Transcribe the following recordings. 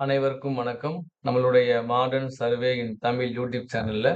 அனைவருக்கும் வணக்கம். நம்மளுடைய modern survey in Tamil YouTube சேனலில்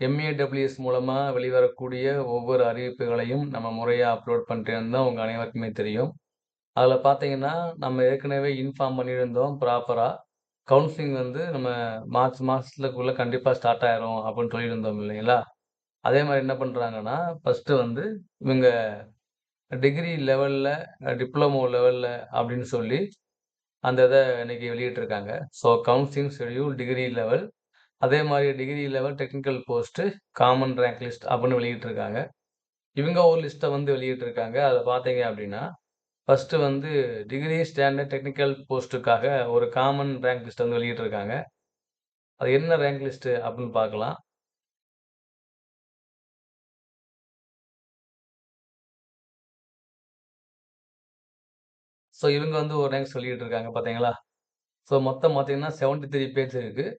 எம்.ஏ.டபிள்யூ.எஸ் மூலமாக வெளிவரக்கூடிய ஒவ்வொரு அறிவிப்புகளையும் நம்ம முறையாக அப்லோட் பண்ணிட்டு இருந்தோம். உங்கள் அனைவருக்குமே தெரியும். அதில் பார்த்தீங்கன்னா, நம்ம ஏற்கனவே இன்ஃபார்ம் பண்ணியிருந்தோம் ப்ராப்பராக கவுன்சிலிங் வந்து நம்ம மார்ச் மாதத்துக்குள்ளே கண்டிப்பாக ஸ்டார்ட் ஆயிரும் அப்படின்னு சொல்லியிருந்தோம் இல்லைங்களா? அதே மாதிரி என்ன பண்ணுறாங்கன்னா ஃபர்ஸ்ட்டு வந்து இவங்க டிகிரி லெவலில் டிப்ளமோ லெவலில் அப்படின்னு சொல்லி அந்த இதை இன்னைக்கு வெளியிட்டிருக்காங்க. So counselling schedule degree level. அதே மாதிரி degree level technical post common rank list அப்படின்னு வெளியிட்டிருக்காங்க. இவங்க ஒரு லிஸ்ட்டை வந்து வெளியிட்டிருக்காங்க. அதை பார்த்தீங்க அப்படின்னா, ஃபஸ்ட்டு வந்து டிகிரி ஸ்டாண்டர்ட் டெக்னிக்கல் போஸ்ட்டுக்காக ஒரு காமன் ரேங்க் லிஸ்ட் வந்து வெளியிட்டிருக்காங்க. அது என்ன ரேங்க் லிஸ்ட்டு அப்படின்னு பார்க்கலாம். ஸோ இவங்க வந்து ஒரு ரேங்க் இருக்காங்க பார்த்தீங்களா? ஸோ மொத்தம் பார்த்தீங்கன்னா 73 பேஜ் இருக்குது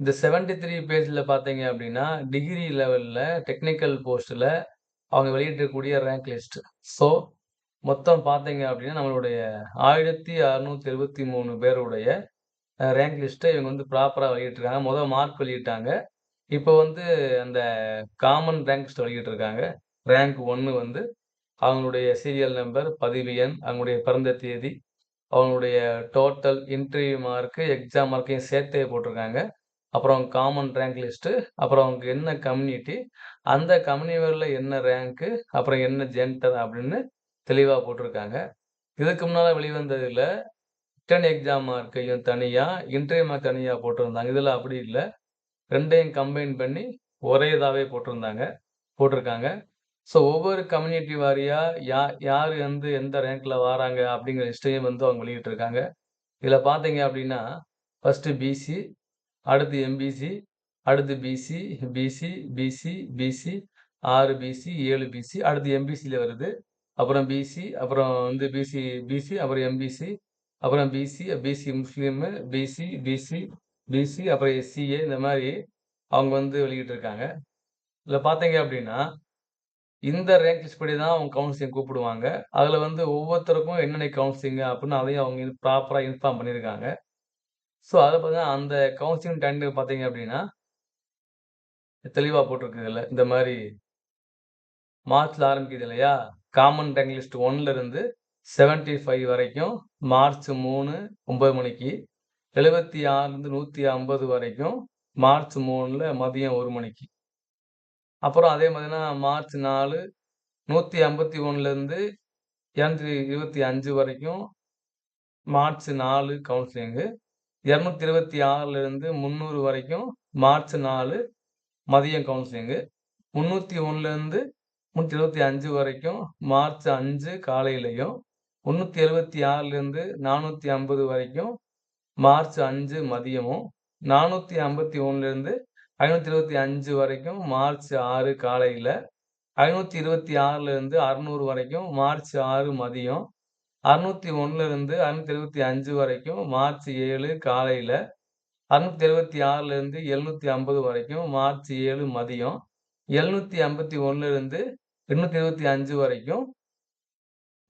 இந்த செவன்ட்டி த்ரீ பேஜில் பார்த்தீங்க அப்படின்னா, டிகிரி லெவலில் டெக்னிக்கல் போஸ்ட்டில் அவங்க வெளியிட்டிருக்கக்கூடிய ரேங்க் லிஸ்ட். ஸோ மொத்தம் பார்த்தீங்க அப்படின்னா, நம்மளுடைய 1673 பேருடைய ரேங்க் லிஸ்ட்டை இவங்க வந்து ப்ராப்பராக வெளியிட்டிருக்காங்க. மொத மார்க் வெளியிட்டாங்க. இப்போ வந்து அந்த காமன் ரேங்க் லிஸ்ட் வெளியிட்டிருக்காங்க. ரேங்க் ஒன்று வந்து அவங்களுடைய சீரியல் நம்பர், பதிவு எண், அவங்களுடைய பிறந்த தேதி, அவங்களுடைய டோட்டல் இன்டர்வியூ மார்க்கு எக்ஸாம் மார்க்கையும் சேர்த்தே போட்டிருக்காங்க. அப்புறம் காமன் ரேங்க் லிஸ்ட்டு, அப்புறம் அவங்க என்ன கம்யூனிட்டி, அந்த கம்யூனிவரில் என்ன ரேங்க்கு, அப்புறம் என்ன ஜென்டர் அப்படின்னு தெளிவாக போட்டிருக்காங்க. இதுக்கு முன்னால் வெளிவந்ததில் ரிட்டன் எக்ஸாம் மார்க்கையும் தனியாக இன்டர்வியூ மார்க் தனியாக போட்டிருந்தாங்க. இதில் அப்படி இல்லை ரெண்டையும் கம்பைன் பண்ணி ஒரே இதாகவே போட்டிருந்தாங்க போட்டிருக்காங்க. ஸோ ஒவ்வொரு கம்யூனிட்டி வாரியா யா யார் வந்து எந்த ரேங்க்ல வராங்க அப்படிங்கிற ஹிஸ்டரியும் வந்து அவங்க வெளியிட்டிருக்காங்க. இதில் பார்த்தீங்க அப்படின்னா, ஃபஸ்ட்டு பிசி, அடுத்து எம்பிசி, அடுத்து பிசி, பிசி, பிசி, பிசி, ஆறு பிசி, ஏழு பிசி, அடுத்து எம்பிசியில் வருது. அப்புறம் பிசி, அப்புறம் வந்து பிசி பிசி, அப்புறம் எம்பிசி, அப்புறம் பிசி, பிசி முஸ்லீமு, பிசி, பிசி, பிசி, அப்புறம் எஸ்சிஏ இந்த மாதிரி அவங்க வந்து வெளியிட்டிருக்காங்க. இதில் பார்த்தீங்க அப்படின்னா, இந்த ரேங்க் லிஸ்ட் படி தான் அவங்க கவுன்சிலிங் கூப்பிடுவாங்க. அதில் வந்து ஒவ்வொருத்தருக்கும் என்னென்ன கவுன்சிலிங் அப்படின்னு அதையும் அவங்க ப்ராப்பராக இன்ஃபார்ம் பண்ணியிருக்காங்க. ஸோ அதை பார்த்தீங்கன்னா, அந்த கவுன்சிலிங் டைம் பார்த்தீங்க அப்படின்னா தெளிவாக போட்டிருக்கு இதில் இந்த மாதிரி மார்ச்சில் ஆரம்பிக்குது இல்லையா? காமன் ரேங்க் லிஸ்ட் ஒன்லேருந்து செவன்ட்டி ஃபைவ் வரைக்கும் மார்ச் 3 9 மணிக்கு. 76லிருந்து 150 வரைக்கும் மார்ச் மூணில் மதியம் ஒரு மணிக்கு. அப்புறம் அதே மாதிரினா மார்ச் நாலு நூற்றி ஐம்பத்தி ஒன்றுலேருந்து இரநூத்தி இருபத்தி அஞ்சு வரைக்கும் மார்ச் நாலு கவுன்சிலிங்கு இரநூத்தி இருபத்தி ஆறுலேருந்து முந்நூறு வரைக்கும் மார்ச் நாலு மதியம் கவுன்சிலிங்கு முந்நூற்றி ஒன்றுலேருந்து முந்நூற்றி இருபத்தி அஞ்சு வரைக்கும் மார்ச் அஞ்சு காலையிலையும் முந்நூற்றி எழுபத்தி ஆறுலேருந்து நானூற்றி ஐம்பது வரைக்கும் மார்ச் அஞ்சு மதியமும் நானூற்றி ஐம்பத்தி ஒன்றுலேருந்து ஐநூற்றி இருபத்தி அஞ்சு வரைக்கும் மார்ச் ஆறு காலையில் ஐநூற்றி இருபத்தி ஆறுலேருந்து அறநூறு வரைக்கும் மார்ச் ஆறு மதியம் அறுநூற்றி ஒன்றுலேருந்து அறுநூற்றி இருபத்தி அஞ்சு வரைக்கும் மார்ச் ஏழு காலையில் அறுநூற்றி எழுபத்தி ஆறுலேருந்து எழுநூற்றி ஐம்பது வரைக்கும் மார்ச் ஏழு மதியம் எழுநூற்றி ஐம்பத்தி ஒன்றுலேருந்து எண்ணூற்றி இருபத்தி அஞ்சு வரைக்கும்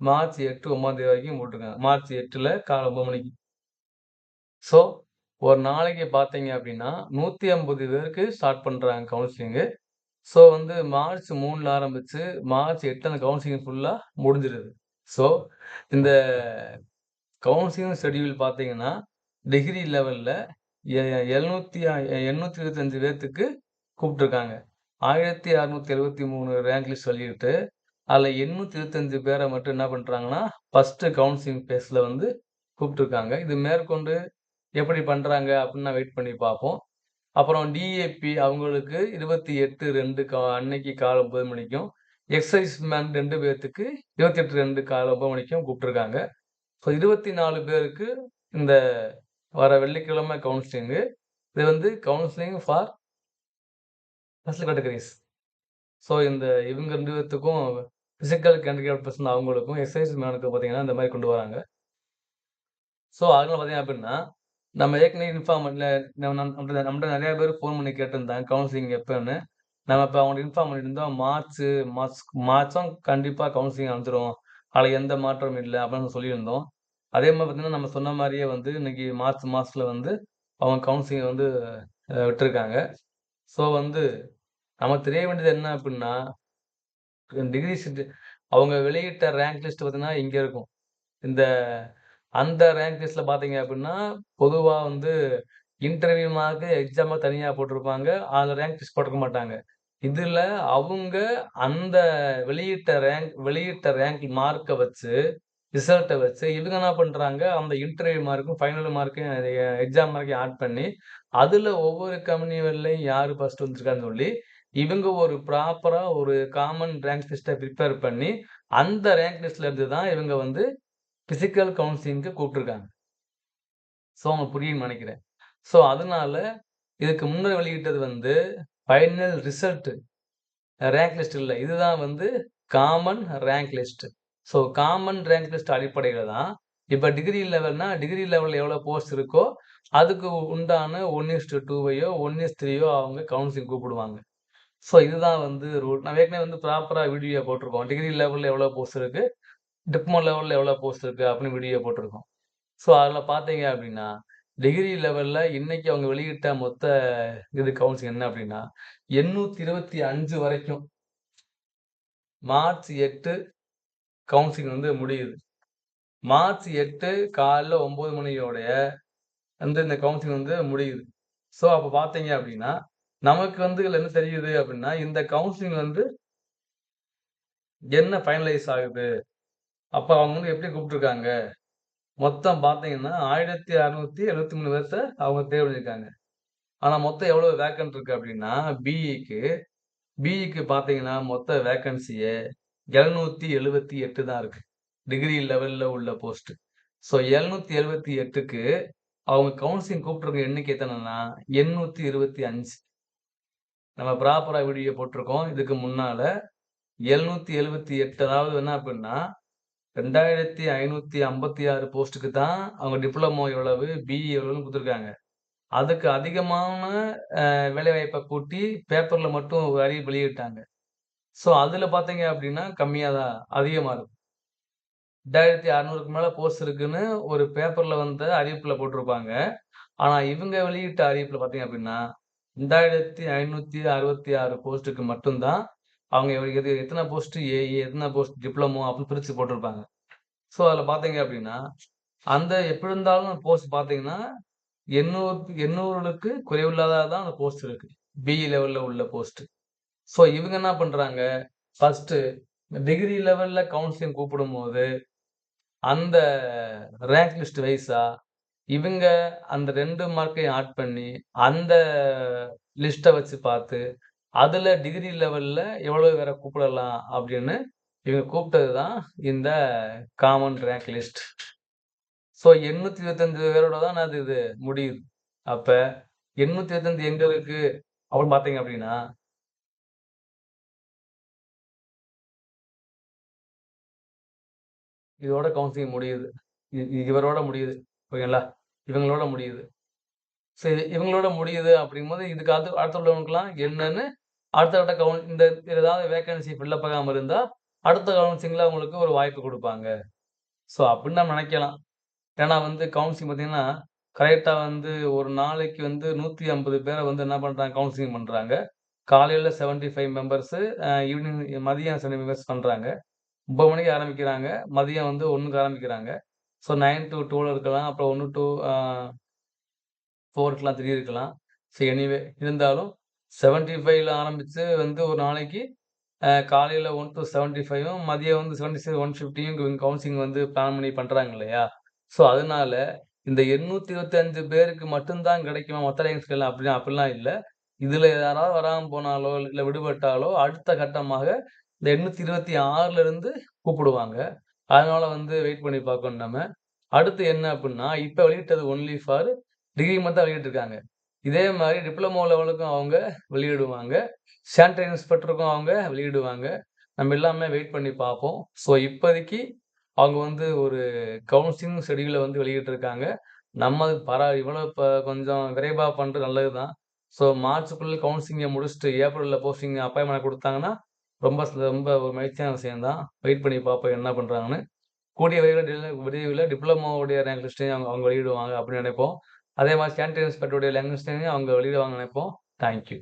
மார்ச் எட்டு ஒம்பதாம் தேதி வரைக்கும் போட்டிருக்காங்க. மார்ச் எட்டில் காலை ஒம்பது மணிக்கு. ஸோ ஒரு நாளைக்கு பார்த்தீங்க அப்படின்னா, 150 பேருக்கு ஸ்டார்ட் பண்ணுறாங்க கவுன்சிலிங்கு. ஸோ வந்து மார்ச் மூணில் ஆரம்பித்து மார்ச் எட்டு அந்த கவுன்சிலிங் ஃபுல்லாக முடிஞ்சிருது. ஸோ இந்த கவுன்சிலிங் ஷெடியூல் பார்த்தீங்கன்னா, டிகிரி லெவல்ல எ 700 825 பேத்துக்கு கூப்பிட்டுருக்காங்க. 1673 ரேங்க் லிஸ்ட் வெளியிட்டு, அதுல 825 பேர மட்டும் என்ன பண்ணுறாங்கன்னா ஃபர்ஸ்ட்டு கவுன்சிலிங் ஃபேஸ்ல வந்து கூப்பிட்ருக்காங்க இது மேற்கொண்டு எப்படி பண்ணுறாங்க அப்படின்னு வெயிட் பண்ணி பார்ப்போம். அப்புறம் டிஏபி அவங்களுக்கு 28/2 கா அன்னைக்கு காலை ஒன்பது மணிக்கும், எக்ஸசைஸ் மேன் ரெண்டு பேர்த்துக்கு இருபத்தி எட்டு ரெண்டு காலை ஒன்பது மணிக்கும் கூப்பிட்டுருக்காங்க. ஸோ 24 பேருக்கு இந்த வர வெள்ளிக்கிழமை கவுன்சிலிங்கு. இது வந்து counselling for special categories. So இந்த இவங்க ரெண்டு பேத்துக்கும் ஃபிசிக்கல் கேண்டிகேட் பர்சன் அவங்களுக்கும், எக்ஸசைஸ் மேனுக்கு பார்த்தீங்கன்னா, இந்த மாதிரி கொண்டு வராங்க. ஸோ அதனால பார்த்தீங்க அப்படின்னா, நம்ம ஏற்கனவே இன்ஃபார்ம் பண்ணல நம்ம நம் நம்மட்ட பேர் ஃபோன் பண்ணி கேட்டிருந்தாங்க கவுன்சிலிங் எப்போன்னு நம்ம இப்போ அவங்களுக்கு இன்ஃபார்ம் பண்ணியிருந்தோம். மார்ச் மார்ச் மார்ச்சும் கண்டிப்பாக கவுன்சிலிங் வந்துரும். அதில் எந்த மாற்றமும் இல்லை அப்படின்னு சொல்லியிருந்தோம். அதே மாதிரி பார்த்தீங்கன்னா, நம்ம சொன்ன மாதிரியே வந்து இன்னைக்கு மார்ச் மாதத்தில் வந்து அவங்க கவுன்சிலிங் வந்து விட்டுருக்காங்க. ஸோ வந்து நமக்கு தெரிய வேண்டியது என்ன அப்படின்னா டிகிரி அவங்க வெளியிட்ட ரேங்க் லிஸ்ட் பார்த்தீங்கன்னா, இங்கே இருக்கும். இந்த அந்த ரேங்க் லிஸ்ட்டில் பார்த்தீங்க அப்படின்னா பொதுவாக வந்து இன்டர்வியூ மார்க்கு எக்ஸாமாக தனியாக போட்டிருப்பாங்க. அதில் ரேங்க் லிஸ்ட் போட்டிருக்க மாட்டாங்க. இதில் அவங்க அந்த வெளியிட்ட ரேங்க் வெளியிட்ட ரேங்க் மார்க்கை வச்சு, ரிசல்ட்டை வச்சு இவங்க என்ன பண்ணுறாங்க அந்த இன்டர்வியூ மார்க்கும், ஃபைனல் மார்க்கும் எக்ஸாம் மார்க்கையும் ஆட் பண்ணி, அதில் ஒவ்வொரு கம்பெனிகள்லயும் யார் ஃபர்ஸ்ட் வந்துருக்கான்னு சொல்லி, இவங்க ஒரு ப்ராப்பராக ஒரு காமன் ரேங்க் லிஸ்ட்டை ப்ரிப்பேர் பண்ணி, அந்த ரேங்க் லிஸ்ட்ல இருந்து தான் இவங்க வந்து ஃபிசிக்கல் கவுன்சிலிங்க்கு கூப்பிட்ருக்காங்க ஸோ அவங்க புரியும்னு நினைக்கிறேன் ஸோ அதனால இதுக்கு முன்னர் வெளியிட்டது வந்து ஃபைனல் ரிசல்ட்டு ரேங்க் லிஸ்ட் இல்லை இதுதான் வந்து common rank list. So common rank list அடிப்படையில் தான் இப்போ டிகிரி லெவல்னா, டிகிரி லெவலில் எவ்வளோ போஸ்ட் இருக்கோ, அதுக்கு உண்டான 1:2யோ, 1:3யோ அவங்க கவுன்சிலிங் கூப்பிடுவாங்க. ஸோ இதுதான் வந்து ரூல். நான் ஏற்கனவே வந்து ப்ராப்பராக வீடியோ போட்டிருக்கோம். டிகிரி லெவலில் எவ்வளோ போஸ்ட் இருக்குது டிப்ளமோ லெவலில் எவ்வளோ போஸ்ட் இருக்குது அப்படின்னு வீடியோ போட்டிருக்கோம். ஸோ அதில் பார்த்தீங்க அப்படின்னா டிகிரி லெவலில் இன்னைக்கு அவங்க வெளியிட்ட மொத்த இது கவுன்சிலிங் என்ன அப்படின்னா எண்ணூற்றி இருபத்தி அஞ்சு வரைக்கும். மார்ச் எட்டு கவுன்சிலிங் வந்து முடியுது. மார்ச் எட்டு காலைல ஒம்பது மணியோடைய வந்து இந்த கவுன்சிலிங் வந்து முடியுது. ஸோ அப்போ பார்த்தீங்க அப்படின்னா நமக்கு வந்து இதில் என்ன தெரியுது அப்படின்னா இந்த கவுன்சிலிங் வந்து என்ன ஃபைனலைஸ் ஆகுது? அப்போ அவங்க வந்து எப்படி கூப்பிட்ருக்காங்க மொத்தம் பார்த்தீங்கன்னா, 1673 பேர்த்த அவங்க தேர்வு பண்ணியிருக்காங்க. மொத்தம் எவ்வளோ வேக்கன்ட் இருக்குது அப்படின்னா பிஇக்கு பிஇக்கு பார்த்தீங்கன்னா, மொத்த வேக்கன்ஸியே 778 தான் இருக்குது டிகிரி லெவலில் உள்ள போஸ்ட்டு ஸோ 778க்கு அவங்க கவுன்சிலிங் கூப்பிட்ருக்க எண்ணிக்கை தனதுன்னா எண்ணூற்றி இருபத்தி அஞ்சு நம்ம ப்ராப்பராக வீடியோ போட்டிருக்கோம். இதுக்கு முன்னால் எழுநூற்றி எழுபத்தி எட்டு அதாவது என்ன ரெண்டாயிரத்தி ஐநூற்றி ஐம்பத்தி ஆறு போஸ்ட்டுக்கு தான் அவங்க டிப்ளமோ எவ்வளவு, பிஇ எவ்வளவுன்னு கொடுத்துருக்காங்க அதுக்கு அதிகமான வேலைவாய்ப்பை கூட்டி பேப்பர்ல மட்டும் ஒரு அறிவிப்பு வெளியிட்டாங்க. ஸோ அதுல பார்த்தீங்க அப்படின்னா கம்மியா தான் அதிகமா இருக்கும். 2600க்கு மேல போஸ்ட் இருக்குன்னு ஒரு பேப்பர்ல வந்த அறிவிப்புல போட்டிருப்பாங்க. ஆனா இவங்க வெளியிட்ட அறிவிப்புல பார்த்தீங்க அப்டின்னா, 2566 போஸ்ட்க்கு மட்டும் தான் அவங்க எது எத்தனை போஸ்ட் ஏஇ, e, எத்தனை போஸ்ட் டிப்ளமோ அப்படின்னு பிரித்து போட்டிருப்பாங்க. ஸோ அதில் பார்த்தீங்க அப்படின்னா அந்த எப்படி இருந்தாலும் போஸ்ட் பார்த்தீங்கன்னா, 800 800க்கு குறைவில்லாததா தான் அந்த போஸ்ட் இருக்கு. பிஇ லெவலில் உள்ள போஸ்ட். ஸோ இவங்க என்ன பண்றாங்க, ஃபர்ஸ்ட்டு டிகிரி லெவலில் கவுன்சிலிங் கூப்பிடும்போது, அந்த ரேங்க் லிஸ்ட் வைஸா இவங்க அந்த ரெண்டு மார்க்கையும் ஆட் பண்ணி, அந்த லிஸ்ட்டை வச்சு பார்த்து, அதில் டிகிரி லெவலில் எவ்வளோ பேரை கூப்பிடலாம் அப்படின்னு இவங்க கூப்பிட்டது தான் இந்த காமன் ரேங்க் லிஸ்ட். ஸோ 825 பேரோட தான் அது இது முடியுது. அப்ப 825 எங்கே இருக்குது அப்படின்னு பார்த்தீங்க அப்படின்னா இதோட கவுன்சிலிங் முடியுது. இ இவரோட முடியுது. ஓகேங்களா? இவங்களோட முடியுது. சரி இவங்களோட முடியுது அப்படிங்கும்போது இதுக்கு அடுத்து அடுத்த உள்ளவங்களுக்குலாம் என்னன்னு அடுத்த கட்ட கவுன் இந்த ஏதாவது வேக்கன்சி ஃபில்லப் ஆகாமல் இருந்தால் அடுத்த கவுன்சிலிங்கில் அவங்களுக்கு ஒரு வாய்ப்பு கொடுப்பாங்க ஸோ அப்படின்னு நம்ம நினைக்கலாம் ஏன்னா வந்து கவுன்சிலிங் பார்த்தீங்கன்னா, கரெக்டாக வந்து ஒரு நாளைக்கு வந்து நூற்றி ஐம்பது பேரை வந்து என்ன பண்ணுறாங்க கவுன்சிலிங் பண்ணுறாங்க காலையில் செவன்ட்டி ஃபைவ் மெம்பர்ஸு, ஈவினிங் மதியம் 70 மெம்பர்ஸ் பண்ணுறாங்க ஒம்பது மணிக்கு ஆரம்பிக்கிறாங்க. மதியம் வந்து ஒன்றுக்கு ஆரம்பிக்கிறாங்க. ஸோ நைன் டூ 12 இருக்கலாம். அப்புறம் ஒன்று டூ அ 4 இருக்கலாம், 3 இருக்கலாம். ஸோ எனிவே இருந்தாலும் செவன்ட்டி ஃபைவ்ல ஆரம்பித்து வந்து ஒரு நாளைக்கு காலையில் ஒன் டு செவன்ட்டி ஃபைவும் மதியம் வந்து 76 150யும் இவங்க கவுன்சிலிங் வந்து பிளான் பண்ணி பண்ணுறாங்க இல்லையா? ஸோ அதனால இந்த 825 பேருக்கு மட்டும்தான் கிடைக்குமா மற்ற லைன்ஸ்கெல்லாம் அப்படி அப்படிலாம் இல்லை இதில் யாராவது வராமல் போனாலோ, இல்லை விடுபட்டாலோ அடுத்த கட்டமாக இந்த எண்ணூற்றி இருபத்தி ஆறுலேருந்து கூப்பிடுவாங்க. அதனால் வந்து வெயிட் பண்ணி பார்க்கணும் நம்ம. அடுத்து என்ன அப்படின்னா இப்போ வெளியிட்டது ஒன்லி ஃபார் டிகிரி மட்டும் தான் வெளியிட்டுருக்காங்க. இதே மாதிரி டிப்ளமோ லெவலுக்கும் அவங்க வெளியிடுவாங்க. சானிட்டரி இன்ஸ்பெக்டருக்கும் அவங்க வெளியிடுவாங்க. நம்ம எல்லாமே வெயிட் பண்ணி பார்ப்போம். ஸோ இப்போதைக்கு அவங்க வந்து ஒரு கவுன்சிலிங் ஷெட்யூல வந்து வெளியிட்டுருக்காங்க. நம்ம பரா இவ்வளோ இப்போ கொஞ்சம் விரைவாக பண்ணுறது நல்லது தான். ஸோ மார்ச்சுக்குள்ளே கவுன்சிலிங்கை முடிச்சுட்டு ஏப்ரலில் போஸ்டிங் அப்பாயின்மெண்ட் கொடுத்தாங்கன்னா ரொம்ப ரொம்ப ஒரு மகிழ்ச்சியான விஷயம் தான். வெயிட் பண்ணி பார்ப்போம் என்ன பண்ணுறாங்கன்னு கூடிய விரைவில் விரைவில் டிப்ளமோவுடைய ரேங்க் லிஸ்ட்டையும் அவங்க அவங்க வெளியிடுவாங்க அப்படின்னு நினைப்போம் அதே மாதிரி சானிடரி இன்ஸ்பெக்டருடைய ரேங்க் அவங்க அவங்க வெளியிடுவாங்கன்னு நினைப்போம் தேங்க்யூ